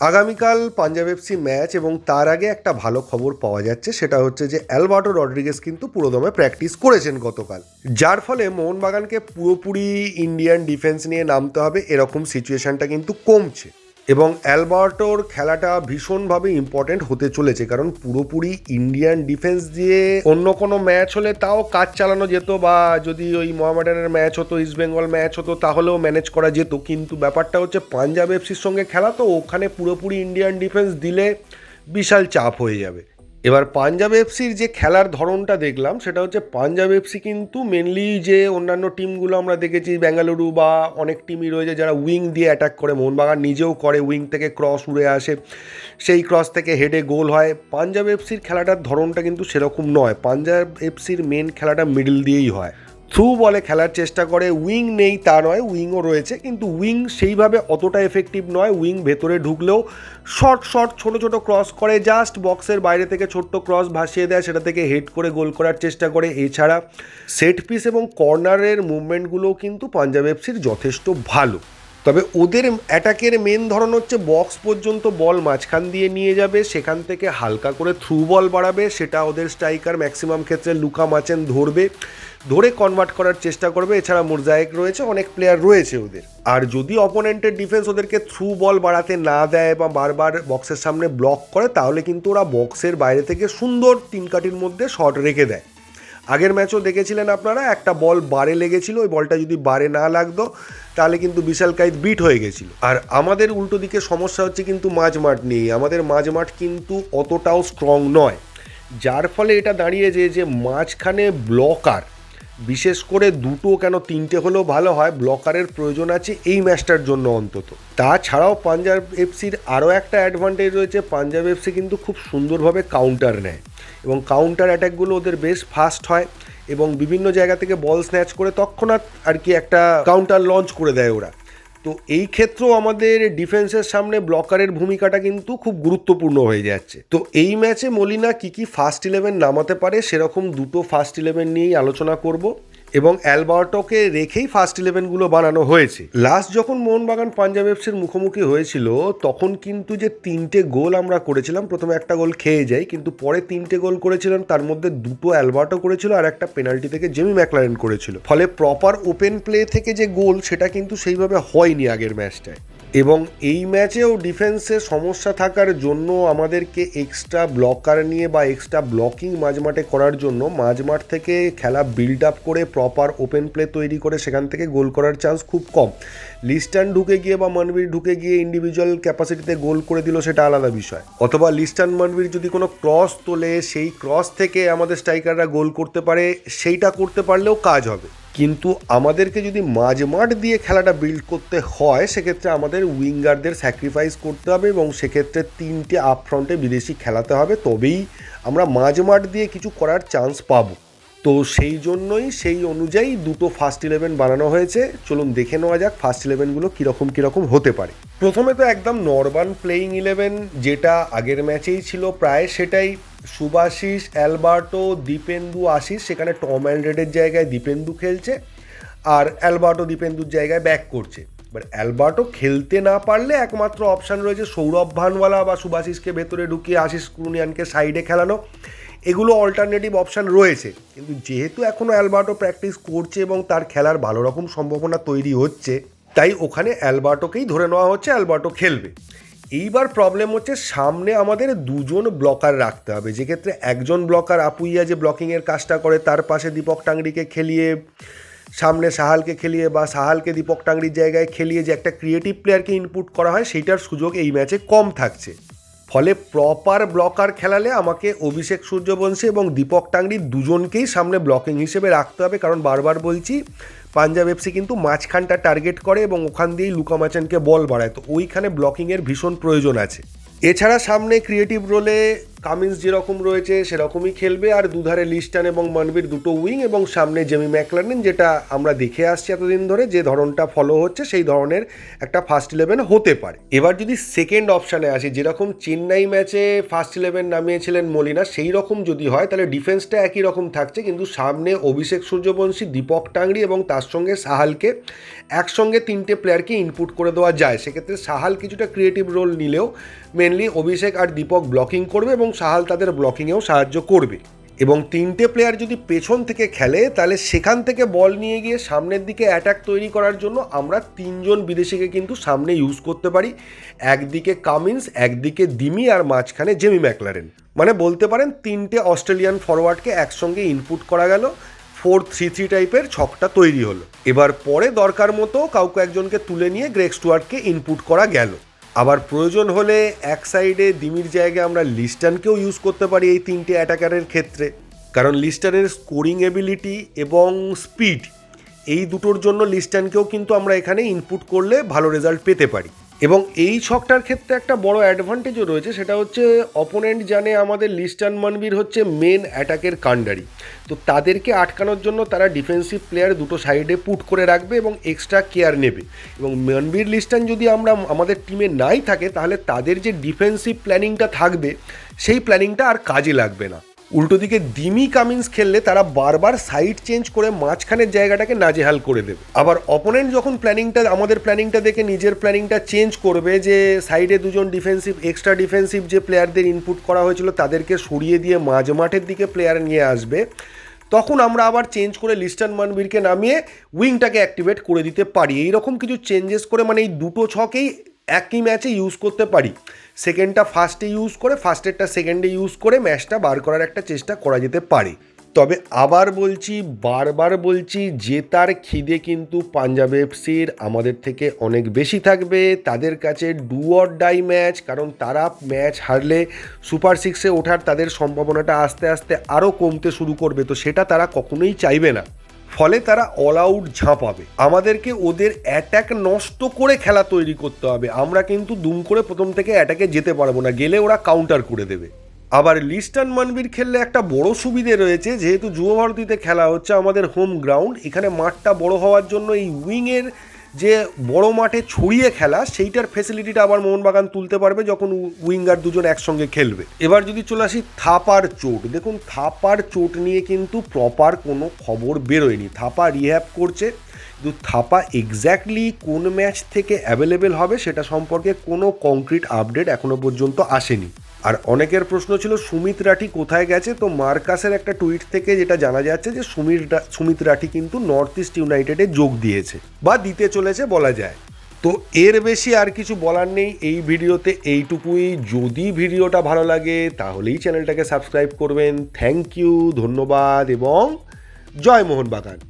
আগামীকাল Punjab FC match এবং তার আগে একটা ভালো খবর পাওয়া যাচ্ছে, সেটা হচ্ছে যে অ্যালবার্টো রড্রিগেস কিন্তু পুরোদমে প্র্যাকটিস করেছেন গতকাল। যার ফলে মোহনবাগানকে পুরোপুরি ইন্ডিয়ান ডিফেন্স নিয়ে নামতে হবে, এরকম সিচুয়েশনটা কিন্তু কমছে। এবং অ্যালবার্টোর খেলাটা ভীষণভাবে ইম্পর্টেন্ট হতে চলেছে, কারণ পুরোপুরি ইন্ডিয়ান ডিফেন্স দিয়ে অন্য কোনো ম্যাচ হলে তাও কাজ চালানো যেত বা যদি ওই মোহামেডানের ম্যাচ হতো ইস্টবেঙ্গল ম্যাচ হতো, তাহলেও ম্যানেজ করা যেত। কিন্তু ব্যাপারটা হচ্ছে পাঞ্জাব এফসির সঙ্গে খেলা, তো ওখানে পুরোপুরি ইন্ডিয়ান ডিফেন্স দিলে বিশাল চাপ হয়ে যাবে। এবার পাঞ্জাব এফসির যে খেলার ধরনটা দেখলাম, সেটা হচ্ছে পাঞ্জাব এফসি কিন্তু মেনলি যে অন্যান্য টিমগুলো আমরা দেখেছি, বেঙ্গালুরু বা অনেক টিমই রয়েছে যারা উইং দিয়ে অ্যাটাক করে। মোহনবাগান নিজেও করে উইং থেকে ক্রস উড়ে আসে, সেই ক্রস থেকে হেডে গোল হয়। পাঞ্জাব এফসির খেলাটার ধরনটা কিন্তু সেরকম নয়। পাঞ্জাব এফসির মেন খেলাটা মিডল দিয়েই হয়। থ্রু বলে খেলার চেষ্টা করে উইং নেই তা নয় উইংও রয়েছে, কিন্তু উইং সেইভাবে অতটা এফেক্টিভ নয় উইং ভেতরে ঢুকলেও শর্ট শর্ট ছোট ছোট ক্রস করে জাস্ট বক্সের বাইরে থেকে ছোট্ট ক্রস ভাসিয়ে দেয়, সেটা থেকে হেড করে গোল করার চেষ্টা করে। এছাড়া সেট পিস এবং কর্নারের মুভমেন্টগুলোও কিন্তু পাঞ্জাব এফসির যথেষ্ট ভালো। তবে ওদের অ্যাটাকের মেন ধরন হচ্ছে বক্স পর্যন্ত বল মাঝখান দিয়ে নিয়ে যাবে, সেখান থেকে হালকা করে থ্রু বল বাড়াবে, সেটা ওদের স্ট্রাইকার ম্যাক্সিমাম ক্ষেত্রে লুকা মাচেন ধরবে, ধরে কনভার্ট করার চেষ্টা করবে। এছাড়া মোরজায়েক রয়েছে, অনেক প্লেয়ার রয়েছে ওদের। আর যদি অপোনেন্টের ডিফেন্স ওদেরকে থ্রু বল বাড়াতে না দেয় বা বারবার বক্সের সামনে ব্লক করে, তাহলে কিন্তু ওরা বক্সের বাইরে থেকে সুন্দর তিন কাটির মধ্যে শট রেখে দেয়। আগের ম্যাচও দেখেছিলেন আপনারা, একটা বল বারে লেগেছিল, ওই বলটা যদি বারে না লাগতো, তাহলে কিন্তু বিশাল কাইত বিট হয়ে গেছিল। আর আমাদের উল্টো দিকে সমস্যা হচ্ছে কিন্তু মাঝ মাঠ নেই আমাদের মাঝ মাঠ কিন্তু অতটাও স্ট্রং নয়। যার ফলে এটা দাঁড়িয়েছে যে মাঝখানে ব্লকার বিশেষ করে দুটো কেন তিনটে হলেও ভালো হয় ব্লকারের প্রয়োজন আছে এই ম্যাচটার জন্য অন্তত। তাছাড়াও পাঞ্জাব এফসির আরও একটা অ্যাডভান্টেজ রয়েছে, পাঞ্জাব এফসি কিন্তু খুব সুন্দরভাবে কাউন্টার নেয়। এবং কাউন্টার অ্যাট্যাকগুলো ওদের বেশ ফাস্ট হয় এবং বিভিন্ন জায়গা থেকে বল স্ন্যাচ করে তৎক্ষণাৎ আর কি একটা কাউন্টার লঞ্চ করে দেয় ওরা। তো এই ক্ষেত্রেও আমাদের ডিফেন্সের সামনে ব্লকারের ভূমিকাটা কিন্তু খুব গুরুত্বপূর্ণ হয়ে যাচ্ছে। তো এই ম্যাচে মলিনা কি কি ফার্স্ট ইলেভেন নামাতে পারে সেরকম দুটো ফার্স্ট ইলেভেন নিয়েই আলোচনা করব। এবং অ্যালবার্টোকে রেখেই ফার্স্ট ইলেভেনগুলো বানানো হয়েছে। লাস্ট যখন মোহনবাগান পাঞ্জাব এফসির মুখোমুখি হয়েছিল, তখন কিন্তু যে তিনটে গোল আমরা করেছিলাম, প্রথমে একটা গোল খেয়ে যাই কিন্তু পরে তিনটে গোল করেছিলাম তার মধ্যে দুটো অ্যালবার্টো করেছিল আর একটা পেনাল্টি থেকে জেমি ম্যাকলারেন করেছিল। ফলে প্রপার ওপেন প্লে থেকে যে গোল, সেটা কিন্তু সেইভাবে হয়নি আগের ম্যাচটায়। এবং এই ম্যাচেও ডিফেন্সে সমস্যা থাকার জন্য আমাদেরকে এক্সট্রা ব্লকার নিয়ে বা এক্সট্রা ব্লকিং মাঝমাঠে করার জন্য মাঝমাঠ থেকে খেলা বিল্ড আপ করে প্রপার ওপেন প্লে তৈরি করে সেখান থেকে গোল করার চান্স খুব কম। লিস্টান ঢুকে গিয়ে বা মনবীর ঢুকে গিয়ে ইন্ডিভিজুয়াল ক্যাপাসিটিতে গোল করে দিল সেটা আলাদা বিষয়। অথবা লিস্টান মনবীর যদি কোনো ক্রস তোলে, সেই ক্রস থেকে আমাদের স্ট্রাইকাররা গোল করতে পারে, সেইটা করতে পারলেও কাজ হবে। কিন্তু আমাদেরকে যদি মাঝমাঠ দিয়ে খেলাটা বিল্ড করতে হয়, সেক্ষেত্রে আমাদের উইঙ্গারদের স্যাক্রিফাইস করতে হবে এবং সেক্ষেত্রে তিনটে আপফ্রন্টে বিদেশি খেলাতে হবে। তবেই আমরা মাঝমাঠ দিয়ে কিছু করার চান্স পাবো। তো সেই জন্যই, সেই অনুযায়ী দুটো ফার্স্ট ইলেভেন বানানো হয়েছে। চলুন দেখে নেওয়া যাক ফার্স্ট ইলেভেনগুলো কীরকম কীরকম হতে পারে। প্রথমে তো একদম নর্মাল প্লেয়িং ইলেভেন যেটা আগের ম্যাচেই ছিল প্রায়, সেটাই সুভাশিস অ্যালবার্টো, দীপেন্দু, আশিস, সেখানে টম অ্যান্ড রেডের জায়গায় দীপেন্দু খেলছে আর অ্যালবার্টো দীপেন্দুর জায়গায় ব্যাক করছে। এবার অ্যালবার্টো খেলতে না পারলে একমাত্র অপশান রয়েছে সৌরভ ভানওয়ালা বা সুভাশিসকে ভেতরে ঢুকিয়ে আশিস কুরুনিয়ানকে সাইডে খেলানো। এগুলো অল্টারনেটিভ অপশান রয়েছে। কিন্তু যেহেতু এখনও অ্যালবার্টো প্র্যাকটিস করছে এবং তার খেলার ভালো রকম সম্ভাবনা তৈরি হচ্ছে, তাই ওখানে অ্যালবার্টোকেই ধরে নেওয়া হচ্ছে, অ্যালবার্টো খেলবে। এইবার প্রবলেম হচ্ছে সামনে আমাদের দুজন ব্লকার রাখতে হবে। যেক্ষেত্রে একজন ব্লকার আপুইয়া যে ব্লকিংয়ের কাজটা করে, তার পাশে দীপক টাংরিকে খেলিয়ে, সামনে সাহালকে খেলিয়ে বা সাহালকে দীপক টাংরির জায়গায় খেলিয়ে যে একটা ক্রিয়েটিভ প্লেয়ারকে ইনপুট করা হয়, সেইটার সুযোগ এই ম্যাচে কম থাকছে। ফলে প্রপার ব্লকার খেলালে আমাকে অভিষেক সূর্যবংশী এবং দীপক টাংরি দুজনকেই সামনে ব্লকিং হিসেবে রাখতে হবে। কারণ বারবার বলছি, পাঞ্জাব এফসি কিন্তু মাঝখানটা টার্গেট করে এবং ওখান দিয়েই লুকামাচানকে বল বাড়ায়। তো ওইখানে ব্লকিংয়ের ভীষণ প্রয়োজন আছে। এছাড়া সামনে ক্রিয়েটিভ রোলে কামিন্স যেরকম রয়েছে, সেরকমই খেলবে। আর দুধারে লিস্টান এবং মনবির দুটো উইং এবং সামনে জেমি ম্যাকলারেন যেটা আমরা দেখে আসছি এতদিন ধরে, যে ধরনটা ফলো হচ্ছে, সেই ধরনের একটা ফার্স্ট ইলেভেন হতে পারে। এবার যদি সেকেন্ড অপশানে আসি, যেরকম চেন্নাই ম্যাচে ফার্স্ট ইলেভেন নামিয়েছিলেন মলিনা সেই রকম যদি হয়, তাহলে ডিফেন্সটা একই রকম থাকছে, কিন্তু সামনে অভিষেক সূর্যবংশী, দীপক টাংরি এবং তার সঙ্গে সাহালকে একসঙ্গে তিনটে প্লেয়ারকে ইনপুট করে দেওয়া যায়। সেক্ষেত্রে সাহাল কিছুটা ক্রিয়েটিভ রোল নিলেও মেনলি অভিষেক আর দীপক ব্লকিং করবে এবং সাহাল তাদের ব্লকিংয়েও সাহায্য করবে। এবং তিনটে প্লেয়ার যদি পেছন থেকে খেলে, তাহলে সেখান থেকে বল নিয়ে গিয়ে সামনের দিকে অ্যাটাক তৈরি করার জন্য আমরা তিনজন বিদেশিকে কিন্তু সামনে ইউজ করতে পারি। একদিকে কামিন্স একদিকে দিমি আর মাঝখানে জেমি ম্যাকলারেন মানে বলতে পারেন তিনটে অস্ট্রেলিয়ান ফরওয়ার্ডকে একসঙ্গে ইনপুট করা গেল। ফোর থ্রি থ্রি টাইপের ছকটা তৈরি হলো। এবার পরে দরকার মতো কাউকে একজনকে তুলে নিয়ে গ্রেক স্টুয়ার্টকে ইনপুট করা গেল। আবার প্রয়োজন হলে এক সাইডে দিমির জায়গায় আমরা লিস্টানকেও ইউজ করতে পারি এই তিনটে অ্যাটাকারের ক্ষেত্রে। কারণ লিস্টানের স্কোরিং এবিলিটি এবং স্পিড এই দুটোর জন্য লিস্টানকেও কিন্তু আমরা এখানে ইনপুট করলে ভালো রেজাল্ট পেতে পারি। এই ছকটার ক্ষেত্রে একটা বড় অ্যাডভান্টেজও রয়েছে, সেটা হচ্ছে অপোনেন্ট জানে আমাদের লিস্টান মনবীর হচ্ছে মেন অ্যাটাকের কাণ্ডারি তো তাদেরকে আটকানোর জন্য তারা ডিফেন্সিভ প্লেয়ার দুটো সাইডে পুট করে রাখবে এবং এক্সট্রা কেয়ার নেবে। এবং মনবীর লিস্টান যদি আমরা আমাদের টিমে নাই থাকে, তাহলে তাদের যে ডিফেন্সিভ প্ল্যানিংটা থাকবে, সেই প্ল্যানিংটা আর কাজে লাগবে না। উল্টো দিকে দিমি কামিন্স খেললে তারা বারবার সাইড চেঞ্জ করে মাঝখানের জায়গাটাকে নাজেহাল করে দেবে। আবার অপোনেন্ট যখন প্ল্যানিংটা আমাদের প্ল্যানিংটা দেখে নিজের প্ল্যানিংটা চেঞ্জ করবে যে সাইডে দুজন ডিফেন্সিভ এক্সট্রা ডিফেন্সিভ যে প্লেয়ারদের ইনপুট করা হয়েছিল তাদেরকে সরিয়ে দিয়ে মাঝ মাঠের দিকে প্লেয়ার নিয়ে আসবে, তখন আমরা আবার চেঞ্জ করে লিস্টান মানবীরকে নামিয়ে উইংটাকে অ্যাক্টিভেট করে দিতে পারি। এইরকম কিছু চেঞ্জেস করে মানে এই দুটো ছকেই একই ম্যাচে ইউজ করতে পারি। সেকেন্ডটা ফার্স্টে ইউজ করে ফার্স্টেরটা সেকেন্ডে ইউজ করে ম্যাচটা বার করার একটা চেষ্টা করা যেতে পারে। তবে আবার বলছি, বারবার বলছি জেতার খিদে কিন্তু পাঞ্জাব এফসির আমাদের থেকে অনেক বেশি থাকবে। তাদের কাছে ডু অর ডাই ম্যাচ কারণ তারা ম্যাচ হারলে সুপার সিক্সে ওঠার তাদের সম্ভাবনাটা আস্তে আস্তে আরও কমতে শুরু করবে। তো সেটা তারা কখনোই চাইবে না। ফলে তারা অল আউট ঝাঁপাবে আমাদেরকে ওদের অ্যাট্যাক নষ্ট করে খেলা তৈরি করতে হবে। আমরা কিন্তু দুম করে প্রথম থেকে অ্যাটাকে যেতে পারব না। গেলে ওরা কাউন্টার করে দেবে। আবার লিস্টান মানবির খেললে একটা বড় সুবিধে রয়েছে, যেহেতু যুব ভারতীতে খেলা হচ্ছে আমাদের হোম গ্রাউন্ড এখানে মাঠটা বড় হওয়ার জন্য এই উইংয়ের যে বড় মাঠে ছড়িয়ে খেলা, সেইটার ফেসিলিটিটা আবার মোহনবাগান তুলতে পারবে যখন উইঙ্গার দুজন একসঙ্গে খেলবে। এবার যদি চলে আসি থাপার চোট। দেখুন, থাপার চোট নিয়ে কিন্তু প্রপার কোনো খবর বেরোয়নি। থাপা রিহ্যাব করছে। কিন্তু থাপা এক্স্যাক্টলি কোন ম্যাচ থেকে অ্যাভেলেবেল হবে, সেটা সম্পর্কে কোনো কংক্রিট আপডেট এখনও পর্যন্ত আসেনি। আর অনেকের প্রশ্ন ছিল, সুমিত রাঠি কোথায় গেছে? তো মার্কাসের একটা টুইট থেকে যেটা জানা যাচ্ছে যে সুমিত রা- সুমিত রাঠি কিন্তু নর্থ ইস্ট ইউনাইটেডে যোগ দিয়েছে বা দিতে চলেছে বলা যায়। তো এর বেশি আর কিছু বলার নেই, এই ভিডিওতে এইটুকুই। যদি ভিডিওটা ভালো লাগে, তাহলেই চ্যানেলটাকে সাবস্ক্রাইব করবেন। থ্যাংক ইউ, ধন্যবাদ এবং জয় মোহন বাগান